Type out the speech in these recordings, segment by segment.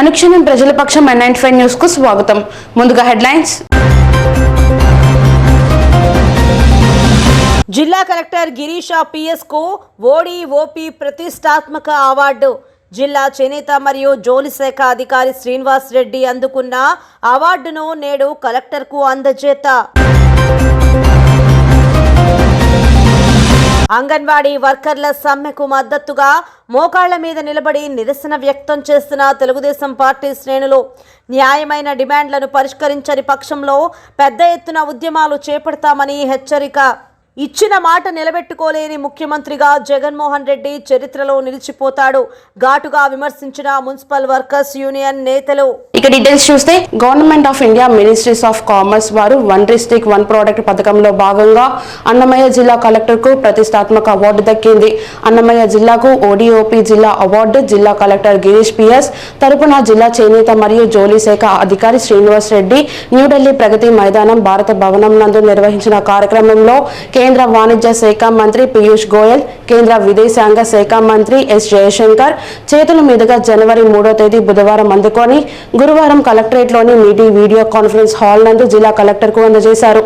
అనుక్షణం ప్రజల పక్షం nine five న్యూస్కు స్వాగతం. ముందుగా హెడ్లైన్స్. జిల్లా కలెక్టర్ గిరీష పిఎస్కు ఓడి ఓపీ ప్రతిష్టాత్మక అవార్డు. జిల్లా చేనేత మరియు జోలి శాఖ అధికారి శ్రీనివాస్ రెడ్డి అందుకున్న అవార్డును నేడు కలెక్టర్కు అందజేత. అంగన్వాడీ వర్కర్ల సమ్మెకు మద్దతుగా మోకాళ్ళ మీద నిలబడి నిరసన వ్యక్తం చేస్తున్న తెలుగుదేశం పార్టీ శ్రేణులు. న్యాయమైన డిమాండ్లను పరిష్కరించని పక్షంలో పెద్ద ఎత్తున ఉద్యమాలు చేపడతామని హెచ్చరిక. ఇచ్చిన మాట నిలబెట్టుకోలేని ముఖ్యమంత్రిగా జగన్మోహన్ రెడ్డి చరిత్రలో నిలిచిపోతాడు. ఘాటుగా విమర్శించిన మున్సిపల్ వర్కర్స్ యూనియన్ నేతలు ఇక డీటెయిల్స్ చూస్తే government of India ministries of commerce వారు వన్ డిస్టిక్ వన్ ప్రోడక్ట్ పథకంలో భాగంగా అన్నమయ్య జిల్లా కలెక్టర్కు ప్రతిష్టాత్మక అవార్డు దక్కింది. అన్నమయ్య జిల్లాకు ఓడిఓపి జిల్లా అవార్డు జిల్లా కలెక్టర్ గిరీష్ పిఎస్ తరపున జిల్లా చేనేత మరియు జోలీ శాఖ అధికారి శ్రీనివాస్ రెడ్డి న్యూఢిల్లీ ప్రగతి మైదానం భారత భవనం నందు నిర్వహించిన కార్యక్రమంలో కేంద్ర వాణిజ్య శాఖ మంత్రి పీయూష్ గోయల్ కేంద్ర విదేశాంగ శాఖ మంత్రి ఎస్ జయశంకర్ చేతుల మీదుగా జనవరి మూడో తేదీ బుధవారం అందుకొని గురువారం కలెక్టరేట్లోని మీటి వీడియో కాన్ఫరెన్స్ హాల్ నందు జిల్లా కలెక్టర్కు అందజేశారు.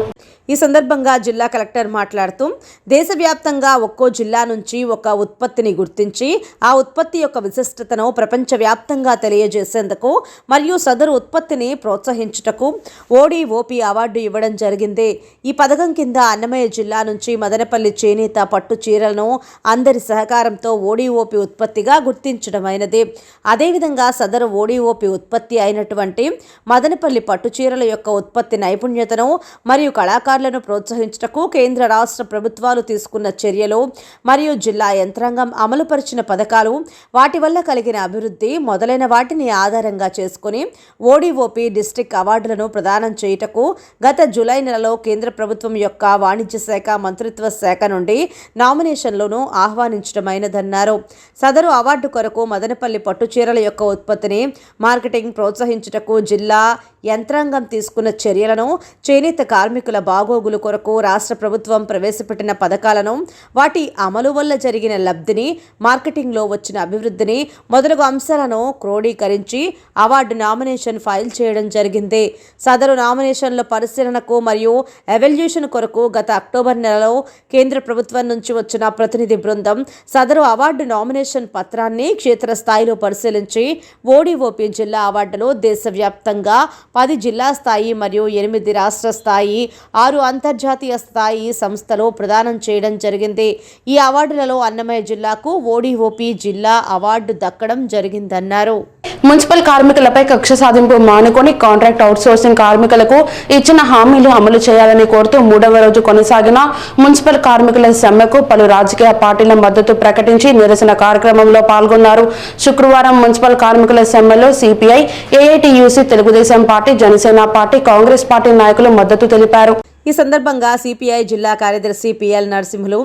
ఈ సందర్భంగా జిల్లా కలెక్టర్ మాట్లాడుతూ దేశవ్యాప్తంగా ఒక్కో జిల్లా నుంచి ఒక ఉత్పత్తిని గుర్తించి ఆ ఉత్పత్తి యొక్క విశిష్టతను ప్రపంచవ్యాప్తంగా తెలియజేసేందుకు మరియు సదరు ఉత్పత్తిని ప్రోత్సహించుటకు ఓడిఓపి అవార్డు ఇవ్వడం జరిగింది. ఈ పథకం కింద అన్నమయ్య జిల్లా నుంచి మదనపల్లి చేనేత పట్టు చీరలను అందరి సహకారంతో ఓడిఓపి ఉత్పత్తిగా గుర్తించడమైనది. అదేవిధంగా సదరు ఓడిఓపి ఉత్పత్తి అయినటువంటి మదనపల్లి పట్టు చీరల యొక్క ఉత్పత్తి నైపుణ్యతను మరియు కళాకారులను ప్రోత్సహించుటకు కేంద్ర రాష్ట్ర ప్రభుత్వాలు తీసుకున్న చర్యలు మరియు జిల్లా యంత్రాంగం అమలుపరిచిన పథకాలు వాటి వల్ల కలిగిన అభివృద్ధి మొదలైన వాటిని ఆధారంగా చేసుకుని ఓడిఓపి డిస్ట్రిక్ట్ అవార్డులను ప్రదానం చేయుటకు గత జూలై నెలలో కేంద్ర ప్రభుత్వం యొక్క వాణిజ్య శాఖ మంత్రిత్వ శాఖ నుండి నామినేషన్లను ఆహ్వానించడమైనదన్నారు. సదరు అవార్డు కొరకు మదనపల్లి పట్టు చీరల యొక్క ఉత్పత్తిని మార్కెటింగ్ ప్రోత్సహించుటకు జిల్లా యంత్రాంగం తీసుకున్న చర్యలను చేనేత కార్మికుల బాగోగులు కొరకు రాష్ట్ర ప్రభుత్వం ప్రవేశపెట్టిన పథకాలను వాటి అమలు వల్ల జరిగిన లబ్ధిని మార్కెటింగ్లో వచ్చిన అభివృద్ధిని మొదలగు అంశాలను క్రోడీకరించి అవార్డు నామినేషన్ ఫైల్ చేయడం జరిగింది. సదరు నామినేషన్ల పరిశీలనకు మరియు ఎవల్యూషన్ కొరకు గత అక్టోబర్ నెలలో కేంద్ర ప్రభుత్వం నుంచి వచ్చిన ప్రతినిధి బృందం సదరు అవార్డు నామినేషన్ పత్రాన్ని క్షేత్రస్థాయిలో పరిశీలించి ఓడిఓపి జిల్లా అవార్డులు దేశవ్యాప్తంగా పది జిల్లా స్థాయి మరియు ఎనిమిది రాష్ట్ర స్థాయి ఆరు అంతర్జాతీయ స్థాయి సంస్థలు ప్రదానం చేయడం జరిగింది. ఈ అవార్డులలో అన్నమయ్య జిల్లాకు ఓడిఓపి జిల్లా అవార్డు దక్కడం జరిగిందన్నారు. మున్సిపల్ కార్మికులపై కక్ష సాధింపు మానుకొని కాంట్రాక్ట్ అవుట్సోర్సింగ్ కార్మికులకు ఇచ్చిన హామీలు అమలు చేయాలని కోరుతూ మూడవ రోజు కొనసాగిన మున్సిపల్ కార్మికుల సమ్మెకు పలు రాజకీయ పార్టీల మద్దతు ప్రకటించి నిరసన కార్యక్రమంలో పాల్గొన్నారు. శుక్రవారం మున్సిపల్ కార్మికుల సమ్మెలో CPI AITUC Telugu Desam party Janasena party Congress party నాయకులు మద్దతు తెలిపారు. ఈ సందర్భంగా సిపిఐ జిల్లా కార్యదర్శి పిఎల్ నరసింహులు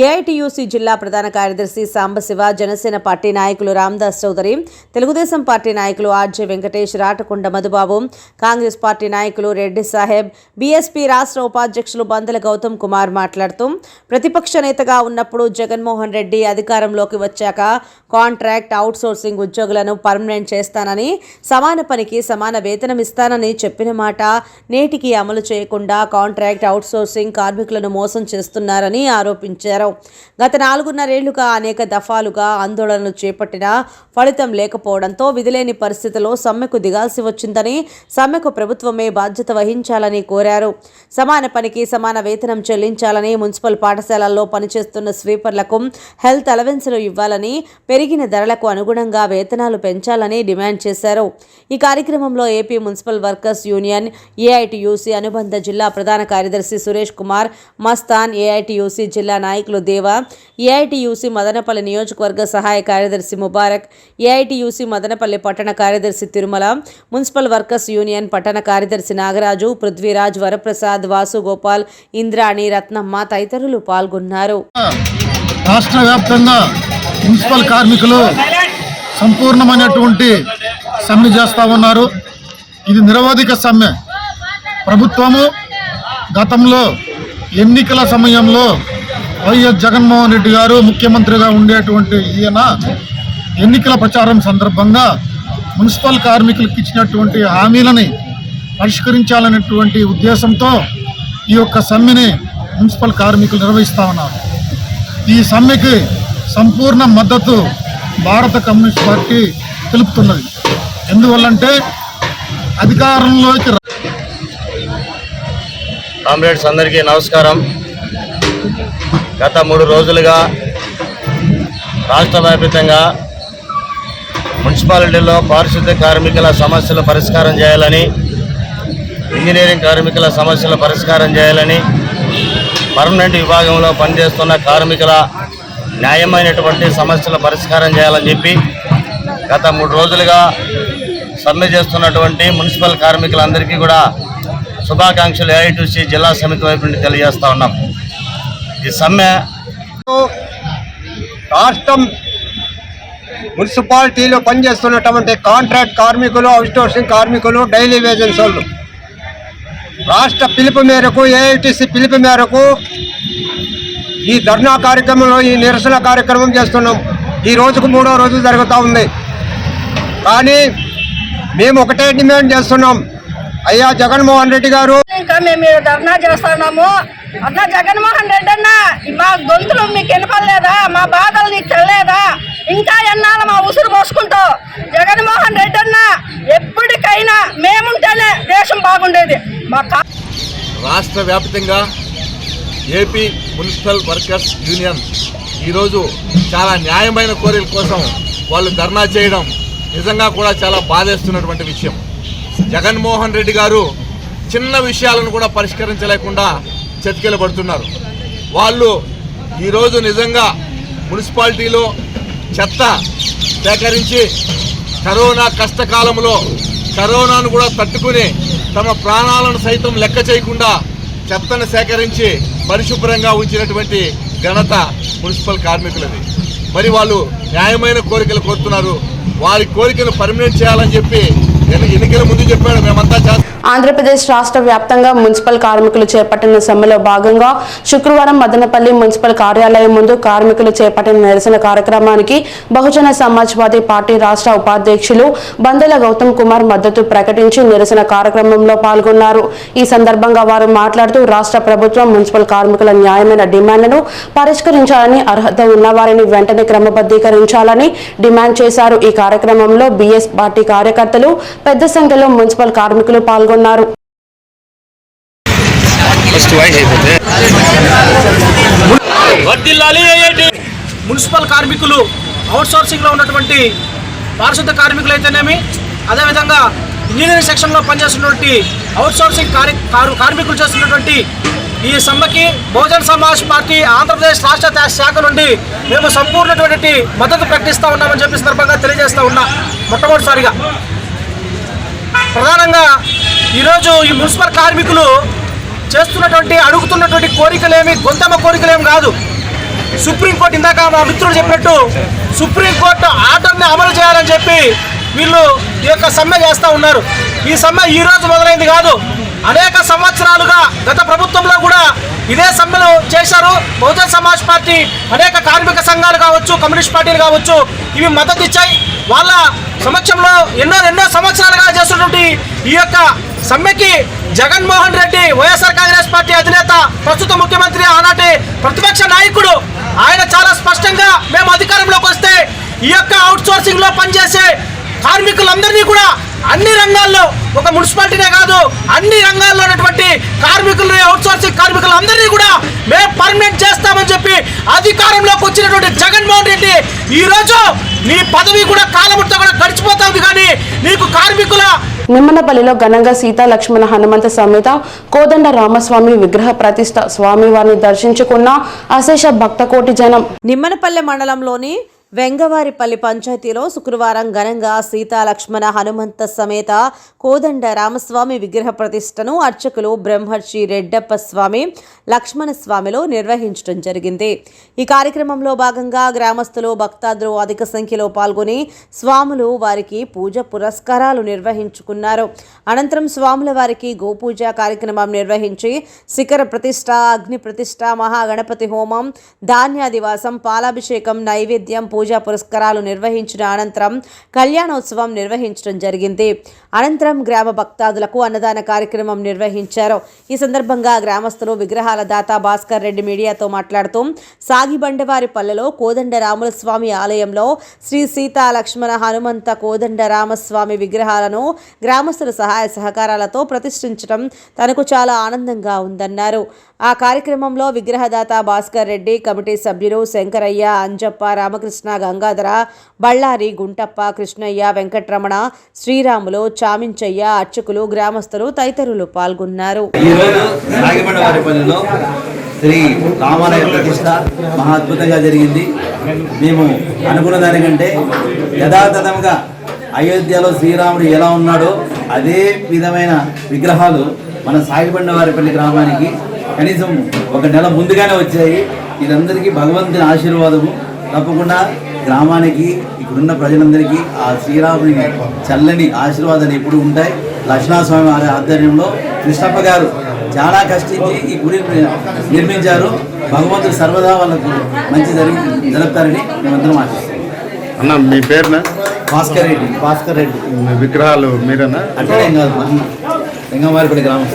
ఏఐటియుసి జిల్లా ప్రధాన కార్యదర్శి సాంబశివ జనసేన పార్టీ నాయకులు రామదాస్ చౌదరి తెలుగుదేశం పార్టీ నాయకులు ఆర్జే వెంకటేష్ రాటకొండ మధుబాబు కాంగ్రెస్ పార్టీ నాయకులు రెడ్డి సాహెబ్ బీఎస్పీ రాష్ట్ర ఉపాధ్యక్షులు బందల గౌతమ్ కుమార్ మాట్లాడుతూ ప్రతిపక్ష నేతగా ఉన్నప్పుడు జగన్మోహన్ రెడ్డి అధికారంలోకి వచ్చాక కాంట్రాక్ట్ అవుట్సోర్సింగ్ ఉద్యోగులను పర్మనెంట్ చేస్తానని సమాన పనికి సమాన వేతనం ఇస్తానని చెప్పిన మాట నేటికి అమలు చేయకుండా కాంట్రాక్ట్ అవుట్సోర్సింగ్ కార్మికులను మోసం చేస్తున్నారని ఆరోపించారు. గత నాలుగున్నరేళ్ళుగా అనేక దఫాలుగా ఆందోళనలు చేపట్టినా ఫలితం లేకపోవడంతో విధిలేని పరిస్థితిలో సమ్మెకు దిగాల్సి వచ్చిందని సమ్మెకు ప్రభుత్వమే బాధ్యత వహించాలని కోరారు. సమాన పనికి సమాన వేతనం చెల్లించాలని మున్సిపల్ పాఠశాలల్లో పనిచేస్తున్న స్వీపర్లకు హెల్త్ అలవెన్సులు ఇవ్వాలని పెరిగిన ధరలకు అనుగుణంగా వేతనాలు పెంచాలని డిమాండ్ చేశారు. ఈ కార్యక్రమంలో AP municipal workers union AITUC అనుబంధ జిల్లా ప్రధాన కార్యదర్శి సురేష్ కుమార్ మస్తాన్ ఏఐటియూసీ జిల్లా నాయకులు దేవా ఏఐటియూసీ మదనపల్లి నియోజకవర్గ సహాయ కార్యదర్శి ముబారక్ ఏఐటియూసీ మదనపల్లి పట్టణ కార్యదర్శి తిరుమల మున్సిపల్ వర్కర్స్ యూనియన్ పట్టణ కార్యదర్శి నాగరాజు పృథ్వీరాజ్ వరప్రసాద్ వాసుగోపాల్ ఇంద్రాణి రత్నమ్మ తదితరులు పాల్గొన్నారు. రాష్ట్ర వ్యాప్తంగా మున్సిపల్ కార్మికులు సంపూర్ణమైనటువంటి సమ్మె చేస్తూ ఉన్నారు. ఇది నిరవధిక సమ్మె. ప్రభుత్వము గతంలో ఎన్నికల సమయంలో వైఎస్ జగన్మోహన్ రెడ్డి గారు ముఖ్యమంత్రిగా ఉండేటువంటి ఈయన ఎన్నికల ప్రచారం సందర్భంగా మున్సిపల్ కార్మికులకు ఇచ్చినటువంటి హామీలని పరిష్కరించాలనేటువంటి ఉద్దేశంతో ఈ యొక్క సమ్మెని మున్సిపల్ కార్మికులు నిర్వహిస్తూ ఉన్నారు. ఈ సమ్మెకి సంపూర్ణ మద్దతు భారత కమ్యూనిస్ట్ పార్టీ తెలుపుతున్నది. ఎందువల్లంటే అధికారంలోకి కామ్రేడ్స్ అందరికీ నమస్కారం. గత మూడు రోజులుగా రాష్ట్ర వ్యాప్తంగా మున్సిపాలిటీలో పారిశుద్ధ్య కార్మికుల సమస్యలు పరిష్కారం చేయాలని ఇంజనీరింగ్ కార్మికుల సమస్యలు పరిష్కారం చేయాలని పర్మనెంట్ విభాగంలో పనిచేస్తున్న కార్మికుల న్యాయమైనటువంటి సమస్యల పరిష్కారం చేయాలని చెప్పి గత మూడు రోజులుగా సమ్మె చేస్తున్నటువంటి మున్సిపల్ కార్మికులందరికీ కూడా శుభాకాంక్షలు ఏఐటీసీ జిల్లా సమితి వైపు నుండి తెలియజేస్తా ఉన్నాం. ఈ సమ్మె రాష్ట్రం మున్సిపాలిటీలో పనిచేస్తున్నటువంటి కాంట్రాక్ట్ కార్మికులు అవుట్సోర్సింగ్ కార్మికులు డైలీ వేజెన్స్ వాళ్ళు. రాష్ట్ర పిలుపు మేరకు ఏఐటిసి పిలుపు మేరకు ఈ ధర్నా కార్యక్రమంలో ఈ నిరసన కార్యక్రమం చేస్తున్నాం. ఈ రోజుకు మూడో రోజు జరుగుతూ ఉంది. కానీ మేము ఒకటే డిమాండ్ చేస్తున్నాం. అయ్యా జగన్మోహన్ రెడ్డి గారు. ఇంకా మేము ధర్నా చేస్తున్నాము. అన్న జగన్మోహన్ రెడ్డి అన్న మా గొంతులు మీకు వినపడలేదా? మా బాధలు నీకు తెలియదా ఇంకా ఎన్నాళ్ళు మా ఉసురు పోసుకుంటావు జగన్మోహన్ రెడ్డి అన్న ఎప్పటికైనా మేముంటేనే దేశం బాగుండేది. మా రాష్ట్ర వ్యాప్తంగా ఏపీ మున్సిపల్ వర్కర్స్ యూనియన్ ఈరోజు చాలా న్యాయమైన కోరికల కోసం వాళ్ళు ధర్నా చేయడం నిజంగా కూడా చాలా బాధేస్తున్నటువంటి విషయం. జగన్మోహన్ రెడ్డి గారు చిన్న విషయాలను కూడా పరిష్కరించలేకుండా చతికిల పడుతున్నారు. వాళ్ళు ఈరోజు నిజంగా మున్సిపాలిటీలో చెత్త సేకరించి కరోనా కష్టకాలంలో కరోనాను కూడా తట్టుకుని తమ ప్రాణాలను సైతం లెక్క చేయకుండా చెత్తను సేకరించి పరిశుభ్రంగా ఉంచినటువంటి ఘనత మున్సిపల్ కార్మికులది. మరి వాళ్ళు న్యాయమైన కోరికలు కోరుతున్నారు. వారి కోరికను పర్మినెంట్ చేయాలని చెప్పి ఎన్నికల ముందు చెప్పాడు మేమంతా చేస్తాం. ఆంధ్రప్రదేశ్ రాష్ట్ర వ్యాప్తంగా మున్సిపల్ కార్మికులు చేపట్టిన సమ్మెలో భాగంగా శుక్రవారం మదనపల్లి మున్సిపల్ కార్యాలయం ముందు కార్మికులు చేపట్టిన నిరసన కార్యక్రమానికి బహుజన సమాజ్వాదీ పార్టీ రాష్ట్ర ఉపాధ్యక్షులు బందెల గౌతమ్ కుమార్ మద్దతు ప్రకటించి నిరసన కార్యక్రమంలో పాల్గొన్నారు. ఈ సందర్భంగా వారు మాట్లాడుతూ రాష్ట్ర ప్రభుత్వం మున్సిపల్ కార్మికుల న్యాయమైన డిమాండ్లను పరిష్కరించాలని అర్హత ఉన్నవారిని వెంటనే క్రమబద్ధీకరించాలని డిమాండ్ చేశారు. ఈ కార్యక్రమంలో బీఎస్ పార్టీ కార్యకర్తలు పెద్ద సంఖ్యలో మున్సిపల్ కార్మికులు పాల్గొన్నారు. ఐఐటి మున్సిపల్ కార్మికులు అవుట్సోర్సింగ్లో ఉన్నటువంటి పారిశుద్ధ కార్మికులు అయితేనేమి అదేవిధంగా ఇంజనీరింగ్ సెక్షన్లో పనిచేస్తున్నటువంటి అవుట్సోర్సింగ్ కార్య కారు- కార్మికులు చేస్తున్నటువంటి ఈ సమ్మెకి బహుజన్ సమాజ్ పార్టీ ఆంధ్రప్రదేశ్ రాష్ట్ర శాఖ నుండి మేము సంపూర్ణటువంటి మద్దతు ప్రకటిస్తూ ఉన్నామని చెప్పి సందర్భంగా తెలియజేస్తూ ఉన్నా మొట్టమొదటిసారిగా. ప్రధానంగా ఈరోజు ఈ మున్సిపల్ కార్మికులు చేస్తున్నటువంటి అడుగుతున్నటువంటి కోరికలేమి గొంతమ్మ కోరికలేమి కాదు. సుప్రీంకోర్టు ఇందాక మా మిత్రుడు చెప్పినట్టు సుప్రీంకోర్టు ఆర్డర్ని అమలు చేయాలని చెప్పి వీళ్ళు ఈ యొక్క సమ్మె చేస్తూ ఉన్నారు. ఈ సమ్మె ఈ రోజు మొదలైంది కాదు. అనేక సంవత్సరాలుగా గత ప్రభుత్వంలో కూడా ఇదే సమ్మెలు చేశారు. బహుజన్ సమాజ్ పార్టీ అనేక కార్మిక సంఘాలు కావచ్చు కమ్యూనిస్ట్ పార్టీలు కావచ్చు ఇవి మద్దతు ఇచ్చాయి. వాళ్ళ సమక్షంలో ఎన్నో ఎన్నో సంవత్సరాలుగా చేస్తున్నటువంటి ఈ యొక్క సమ్మెకి Jaganmohan Reddy YSR Congress party అధినేత ప్రస్తుత ముఖ్యమంత్రి ఆనాటి ప్రతిపక్ష నాయకుడు. ఆయన చాలా స్పష్టంగా మేము అధికారంలోకి వస్తే ఈ యొక్క అవుట్ సోర్సింగ్లో పనిచేసే కార్మికులందరినీ కూడా అన్ని రంగాల్లో ఒక మున్సిపాలిటీనే కాదు అన్ని రంగాల్లో ఉన్నటువంటి కార్మికులని అవుట్ సోర్సింగ్ కార్మికులందరినీ కూడా మేము పర్మనెంట్ చేస్తామని చెప్పి అధికారంలోకి వచ్చినటువంటి జగన్మోహన్ రెడ్డి ఈ రోజు నీ పదవి కూడా కాలముడితో కూడా గడిచిపోతుంది కానీ నీకు కార్మికుల నిమ్మనపల్లిలో ఘనంగా సీతా లక్ష్మణ హనుమంత సమేత కోదండ రామస్వామి విగ్రహ ప్రతిష్ట స్వామివారిని దర్శించుకున్న అశేష భక్తకోటి జనం. నిమ్మనపల్లె మండలంలోని వెంగవారిపల్లి పంచాయతీలో శుక్రవారం ఘనంగా సీతాలక్ష్మణ హనుమంత సమేత కోదండ రామస్వామి విగ్రహ ప్రతిష్టను అర్చకులు బ్రహ్మర్షి రెడ్డప్ప స్వామి లక్ష్మణ స్వామిలో నిర్వహించడం జరిగింది. ఈ కార్యక్రమంలో భాగంగా గ్రామస్తులు భక్తాదులు అధిక సంఖ్యలో పాల్గొని స్వాములు వారికి పూజ పురస్కారాలు నిర్వహించుకున్నారు. అనంతరం స్వాముల వారికి గోపూజ కార్యక్రమం నిర్వహించి శిఖర ప్రతిష్ట అగ్ని ప్రతిష్ట మహాగణపతి హోమం ధాన్యాదివాసం పాలాభిషేకం నైవేద్యం పూజా పురస్కారాలు నిర్వహించిన అనంతరం కళ్యాణోత్సవం నిర్వహించడం జరిగింది. అనంతరం గ్రామ భక్తాదులకు అన్నదాన కార్యక్రమం నిర్వహించారు. ఈ సందర్భంగా గ్రామస్తులు విగ్రహాల దాత భాస్కర్ రెడ్డి మీడియాతో మాట్లాడుతూ సాగిబండవారి పల్లెలో కోదండ రాములస్వామి ఆలయంలో శ్రీ సీతా లక్ష్మణ హనుమంత కోదండ రామస్వామి విగ్రహాలను గ్రామస్తుల సహాయ సహకారాలతో ప్రతిష్ఠించడం తనకు చాలా ఆనందంగా ఉందన్నారు. ఆ కార్యక్రమంలో విగ్రహదాత భాస్కర్ రెడ్డి కమిటీ సభ్యులు శంకరయ్య అంజప్ప రామకృష్ణ గంగాధర బళ్ళారి గుంటప్ప కృష్ణయ్య వెంకట్రమణ శ్రీరాములు చామించయ్య అర్చకులు గ్రామస్తులు తదితరులు పాల్గొన్నారు. శ్రీ రామాలయ ప్రతిష్ట మహా అద్భుతంగా జరిగింది. మేము అనుకున్న దానికంటే యథాతథంగా అయోధ్యలో శ్రీరాముడు ఎలా ఉన్నాడో అదే విధమైన విగ్రహాలు మన సాగిబండవారిపల్లి గ్రామానికి కనీసం ఒక నెల ముందుగానే వచ్చాయి. ఇదందరికీ భగవంతుని ఆశీర్వాదము. తప్పకుండా గ్రామానికి ఇక్కడున్న ప్రజలందరికీ ఆ శ్రీరాముని చల్లని ఆశీర్వాదాలు ఎప్పుడు ఉంటాయి. లక్ష్మణస్వామి వారి ఆధ్వర్యంలో కృష్ణప్ప గారు చాలా కష్టించి ఈ గుడి నిర్మించారు. భగవంతుడు సర్వదా వాళ్ళకు మంచి జరిగి జరుపుతారని మేమందరం ఆశిస్తాం అన్న మీ పేరున? భాస్కర్ రెడ్డి. భాస్కర్ రెడ్డి. విగ్రహాలు మీరేనా? అంటే ఏం కాదు లింగంవారిపల్లి గ్రామం.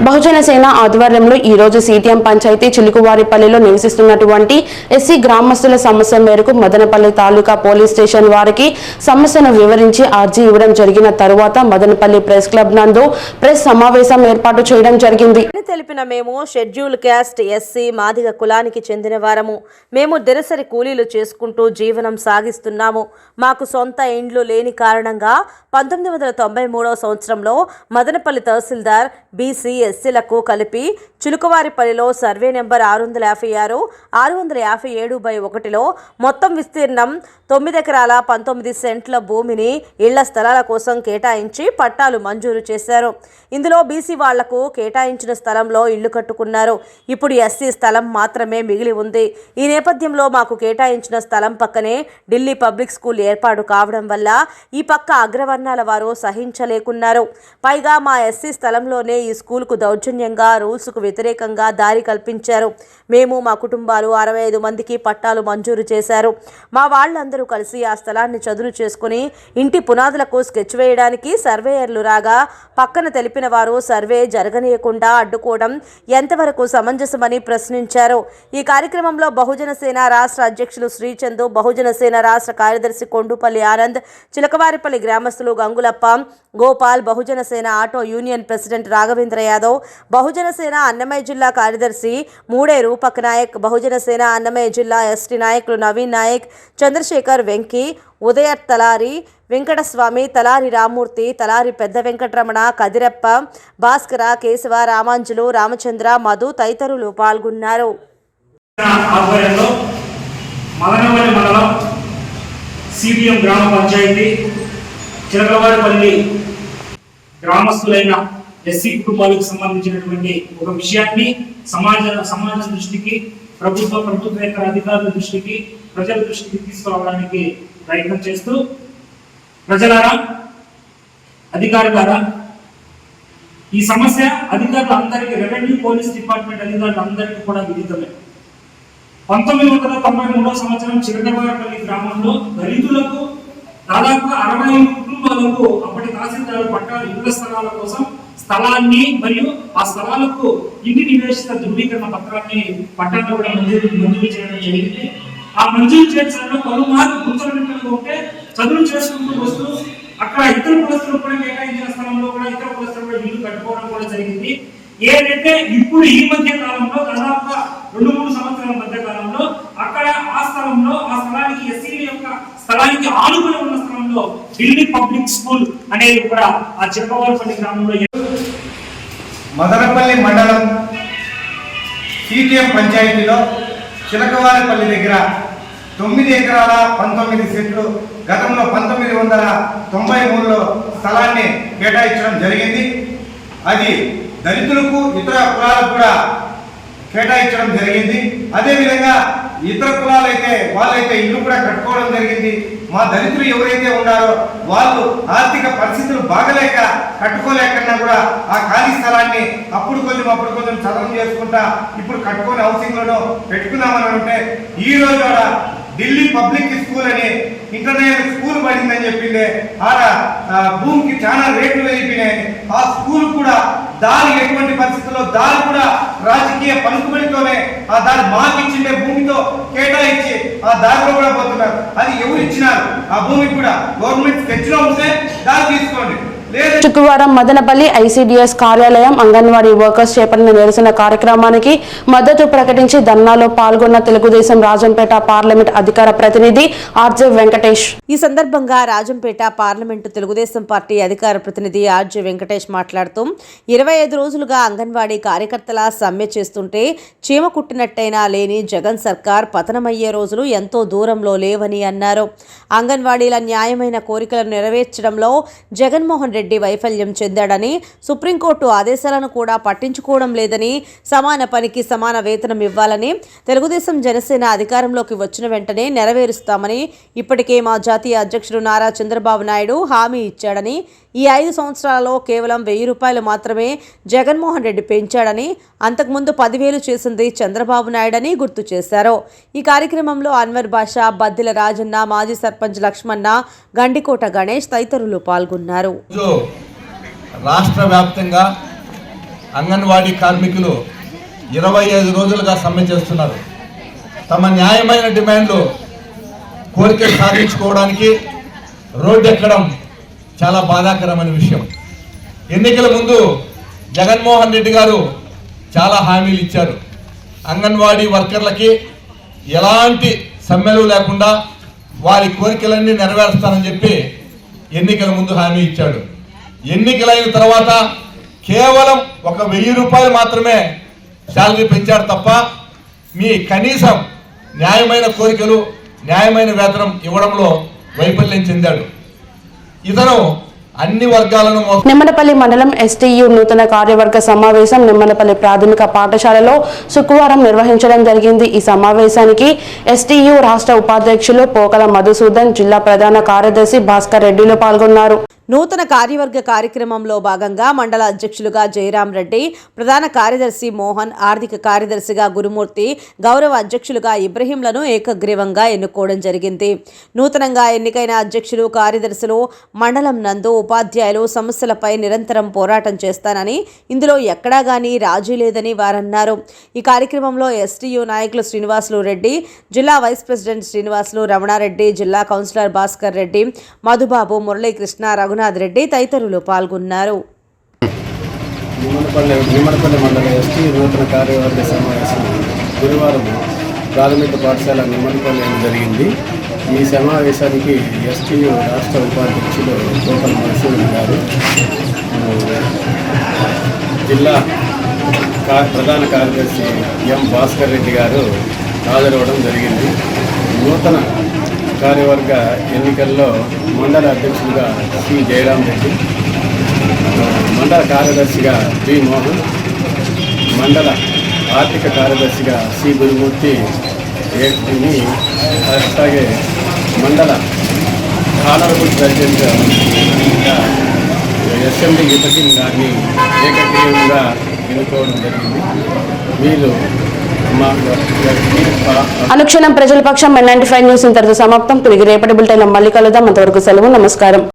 బహుజన సేన ఆధ్వర్యంలో ఈ రోజు సీటీఎం పంచాయతీ చిలుకువారిపల్లిలో నివసిస్తున్నటువంటి ఎస్సీ గ్రామస్తుల సమస్య మేరకు మదనపల్లి తాలూకా పోలీస్ స్టేషన్ వారికి సమస్యను వివరించి అర్జీ ఇవ్వడం జరిగిన తరువాత మదనపల్లి ప్రెస్ క్లబ్ నందు ప్రెస్ సమావేశం ఏర్పాటు చేయడం జరిగింది. తెలిపిన మేము షెడ్యూల్ క్యాస్ట్ ఎస్సీ మాదిగ కులానికి చెందిన వారము. మేము దినసరి కూలీలు చేసుకుంటూ జీవనం సాగిస్తున్నాము. మాకు సొంత ఇండ్లు లేని కారణంగా పంతొమ్మిది వందల తొంభై మూడవ సంవత్సరంలో మదనపల్లి తహసీల్దార్ బీసీ ఎస్సీలకు కలిపి చిలుకవారిపల్లిలో సర్వే నెంబర్ ఆరు వందల యాభై ఆరు ఆరు వందల యాభై ఏడు బై ఒకటిలో మొత్తం విస్తీర్ణం తొమ్మిది ఎకరాల పంతొమ్మిది సెంట్ల భూమిని ఇళ్ళ స్థలాల కోసం కేటాయించి పట్టాలు మంజూరు చేశారు. ఇందులో బీసీ వాళ్ళకు కేటాయించిన స్థలంలో ఇళ్ళు కట్టుకున్నారు. ఇప్పుడు ఎస్సీ స్థలం మాత్రమే మిగిలి ఉంది. ఈ నేపథ్యంలో మాకు కేటాయించిన స్థలం పక్కనే ఢిల్లీ పబ్లిక్ స్కూల్ ఏర్పాటు కావడం వల్ల ఈ పక్క అగ్రవర్ణాల వారు సహించలేకున్నారు. పైగా మా ఎస్సీ స్థలంలోనే ఈ స్కూల్కు దౌర్జన్యంగా రూల్స్కు వ్యతిరేకంగా దారి కల్పించారు. మేము మా కుటుంబాలు అరవై ఐదు మందికి పట్టాలు మంజూరు చేశారు. మా వాళ్ళందరూ కలిసి ఆ స్థలాన్ని చదును చేసుకుని ఇంటి పునాదులకు స్కెచ్ వేయడానికి సర్వేయర్లు రాగా పక్కన తెలిపిన వారు సర్వే జరగనీయకుండా అడ్డుకోవడం ఎంతవరకు సమంజసమని ప్రశ్నించారు. ఈ కార్యక్రమంలో బహుజన సేన రాష్ట్ర అధ్యక్షులు శ్రీచందు బహుజన సేన రాష్ట్ర కార్యదర్శి కొండుపల్లి ఆనంద్ చిలకవారిపల్లి గ్రామస్తులు Gangulappa Gopal Bahujan Sena auto union president Raghavendra Yadav Bahujan Sena Annamayya జిల్లా కార్యదర్శి మూడే రూపక్ నాయక్ బహుజన సేన అన్నమయ్య జిల్లా ఎస్టీ నాయకులు నవీన్ నాయక్ చంద్రశేఖర్ వెంకీ ఉదయ తలారి వెంకటస్వామి తలారి రామూర్తి తలారి పెద్ద వెంకటరమణ కదిరప్ప భాస్కర కేశవ రామాంజులు రామచంద్ర మధు తదితరులు పాల్గొన్నారు. మండలం సిడిఎం గ్రామ పంచాయతీ చిలకవారిపల్లి గ్రామస్తులైన ఎస్సీ కుటుంబాలకు సంబంధించినటువంటి ఒక విషయాన్ని సమాజ సమాజ దృష్టికి ప్రభుత్వ ప్రభుత్వేతర అధికారుల దృష్టికి ప్రజల దృష్టికి తీసుకురావడానికి ప్రయత్నం చేస్తూ ప్రజలారా అధికారులారా ఈ సమస్య అధికారులందరికీ రెవెన్యూ పోలీస్ డిపార్ట్మెంట్ అధికారులందరికీ కూడా విదితమే. పంతొమ్మిది వందల తొంభై మూడో సంవత్సరం చిరకవారపల్లి గ్రామంలో దళితులకు దాదాపు అరవై కుటుంబాలకు అప్పటి తహసీల్దారు పట్టాలు ఇళ్ళ స్థలాల కోసం స్థలాన్ని మరియు ఆ స్థలాలకు ఇంటి నివేశిత ధృవీకరణ పత్రాన్ని పట్టాన్ని కూడా మంజూరు మంజూరు చేయడం జరిగింది. ఆ మంజూరు చేసిన పలుమార్లు గుర్తున్నట్టుగా ఉంటే చదువు చేసుకుంటూ వస్తూ అక్కడ ఇతర కులస్తులు కూడా కేటాయించిన స్థలంలో కూడా ఇతర కులస్తులు కూడా ఇల్లు కట్టుకోవడం కూడా జరిగింది. ఏంటంటే ఇప్పుడు ఈ మధ్య కాలంలో దాదాపుగా రెండు మూడు సంవత్సరాల మధ్య కాలంలో అక్కడ ఆ స్థలంలో ఆ స్థలానికి ఎస్సీల యొక్క స్థలానికి ఆనుకుని ఉన్న ఢిల్లీ పబ్లిక్ స్కూల్ అనేది కూడా ఆ చిరకవారిపల్లి గ్రామంలో మదనపల్లి మండలం సిటిఎం పంచాయతీలో చిలకవారిపల్లి దగ్గర తొమ్మిది ఎకరాల పంతొమ్మిది సెంట్లు గతంలో పంతొమ్మిది వందల తొంభై మూడులో స్థలాన్ని కేటాయించడం జరిగింది. అది దళితులకు ఇతర కులాలకు కూడా కేటాయించడం జరిగింది. అదేవిధంగా ఇతర కులాలైతే వాళ్ళైతే ఇల్లు కూడా కట్టుకోవడం జరిగింది. మా దళితులు ఎవరైతే ఉన్నారో వాళ్ళు ఆర్థిక పరిస్థితులు బాగలేక కట్టుకోలేకన్నా కూడా ఆ ఖాళీ స్థలాన్ని అప్పుడు కొంచెం అప్పుడు కొంచెం చదవం చేసుకుంటా ఇప్పుడు కట్టుకొని హౌసింగ్లను పెట్టుకున్నామని అంటే ఈ రోజు కూడా ఢిల్లీ పబ్లిక్ స్కూల్ అని ఇంటర్నేషనల్ స్కూల్ పడిందని చెప్పింది ఆడ భూమికి చాలా రేట్లు అయిపోయినాయి ఆ స్కూల్ కూడా దారి ఎటువంటి పరిస్థితుల్లో దారి కూడా రాజకీయ పలుకుబడితోనే ఆ దారి మాకిచ్చిండే భూమితో కేటాయించి ఆ దారిలో కూడా పోతున్నారు. అది ఎవరు ఇచ్చినారు? ఆ భూమి కూడా గవర్నమెంట్ స్కెచ్లో ఉంటే దారి తీసుకోండి. శుక్రవారం మదనపల్లి ఐసీడీఎస్ కార్యాలయం అంగన్వాడీ వర్కర్స్ చేపట్టిన నిరసన కార్యక్రమానికి మద్దతు ప్రకటించి ధర్నాలో పాల్గొన్న తెలుగుదేశం రాజంపేట పార్లమెంట్ అధికార ప్రతినిధి ఆర్జే వెంకటేష్. ఈ సందర్భంగా రాజంపేట పార్లమెంటు తెలుగుదేశం పార్టీ అధికార ప్రతినిధి ఆర్జే వెంకటేష్ మాట్లాడుతూ ఇరవై ఐదు రోజులుగా అంగన్వాడీ కార్యకర్తల సమ్మె చేస్తుంటే చీమ కుట్టినట్టయినా లేని జగన్ సర్కార్ పతనమయ్యే రోజులు ఎంతో దూరంలో లేవని అన్నారు. అంగన్వాడీల న్యాయమైన కోరికలను నెరవేర్చడంలో జగన్మోహన్ రెడ్డి రెడ్డి వైఫల్యం చెందాడని సుప్రీంకోర్టు ఆదేశాలను కూడా పట్టించుకోవడం లేదని సమాన పనికి సమాన వేతనం ఇవ్వాలని తెలుగుదేశం జనసేన అధికారంలోకి వచ్చిన వెంటనే నెరవేరుస్తామని ఇప్పటికే మా జాతీయ అధ్యక్షుడు నారా చంద్రబాబు నాయుడు హామీ ఇచ్చాడని ఈ ఐదు సంవత్సరాలలో కేవలం వెయ్యి రూపాయలు మాత్రమే జగన్మోహన్ రెడ్డి పెంచాడని అంతకుముందు పదివేలు చేసింది చంద్రబాబు నాయుడని గుర్తు చేశారు. ఈ కార్యక్రమంలో అన్వర్ బాషా బద్దిల రాజన్న మాజీ సర్పంచ్ లక్ష్మణ గండికోట గణేష్ తదితరులు పాల్గొన్నారు. రాష్ట్ర వ్యాప్తంగా అంగన్వాడీ కార్మికులు ఇరవై ఐదు రోజులుగా సమ్మె చేస్తున్నారు. తమ న్యాయమైన డిమాండ్లు కోరికలు సాధించుకోవడానికి రోడ్డు ఎక్కడం చాలా బాధాకరమైన విషయం. ఎన్నికల ముందు జగన్మోహన్ రెడ్డి గారు చాలా హామీలు ఇచ్చారు. అంగన్వాడీ వర్కర్లకి ఎలాంటి సమ్మెలు లేకుండా వారి కోరికలన్నీ నెరవేరుస్తానని చెప్పి ఎన్నికల ముందు హామీ ఇచ్చాడు. ఎన్నికలైన తర్వాత కేవలం ఒక వెయ్యి రూపాయలు మాత్రమే శాలరీ పెంచాడు తప్ప మీ కనీసం న్యాయమైన కోరికలు న్యాయమైన వేతనం ఇవ్వడంలో వైఫల్యం చెందాడు. ఇతను అన్ని వర్గాలను నిమ్మనపల్లి మండలం ఎస్టీయు నూతన కార్యవర్గ సమావేశం నిమ్మనపల్లి ప్రాథమిక పాఠశాలలో శుక్రవారం నిర్వహించడం జరిగింది. ఈ సమావేశానికి ఎస్టీయు రాష్ట్ర ఉపాధ్యక్షులు పోకల మధుసూదన్ జిల్లా ప్రధాన కార్యదర్శి భాస్కర్ రెడ్డిలు పాల్గొన్నారు. నూతన కార్యవర్గ కార్యక్రమంలో భాగంగా మండల అధ్యక్షులుగా జయరాం రెడ్డి ప్రధాన కార్యదర్శి మోహన్ ఆర్థిక కార్యదర్శిగా గురుమూర్తి గౌరవ అధ్యక్షులుగా ఇబ్రహీంలను ఏకగ్రీవంగా ఎన్నుకోవడం జరిగింది. నూతనంగా ఎన్నికైన అధ్యక్షులు కార్యదర్శులు మండలం నందు ఉపాధ్యాయులు సమస్యలపై నిరంతరం పోరాటం చేస్తానని ఇందులో ఎక్కడా కానీ రాజీ లేదని వారన్నారు. ఈ కార్యక్రమంలో ఎస్టీయు నాయకులు శ్రీనివాసులు రెడ్డి జిల్లా వైస్ ప్రెసిడెంట్ శ్రీనివాసులు రమణారెడ్డి జిల్లా కౌన్సిలర్ భాస్కర్ రెడ్డి మధుబాబు మురళీకృష్ణ రఘునాథ్ రెడ్డి తదితరులు పాల్గొన్నారు. నిమ్మనపల్లి నిమ్మనపల్లి మండల ఎస్టీ నూతన కార్యవర్గ సమావేశం గురువారం ప్రాథమిక పాఠశాల నిమ్మనపల్లి జరిగింది. ఈ సమావేశానికి ఎస్టీయు రాష్ట్ర ఉపాధ్యక్షులు కోపల మనసూరి గారు జిల్లా కా ప్రధాన కార్యదర్శి ఎం భాస్కర్ రెడ్డి గారు హాజరవడం జరిగింది. నూతన కార్యవర్గ ఎన్నికల్లో మండల అధ్యక్షులుగా సి జయరాం రెడ్డి మండల కార్యదర్శిగా బి మోహన్ మండల ఆర్థిక కార్యదర్శిగా సి గురుమూర్తి ఏని అట్లాగే మండల ఆనరబుల్ ప్రెసిడెంట్ ఎస్ఎండి యుతసిన్ గారిని ఏకగ్రీవంగా ఎన్నుకోవడం జరిగింది. వీళ్ళు అనుక్షణం ప్రజల పక్షం నైన్టీ ఫైవ్ న్యూస్ ఇంతటితో సమాప్తం. తిరిగి రేపటి బులెటిన్ మళ్ళీ కలుద్దాం. అంతవరకు సెలవు నమస్కారం.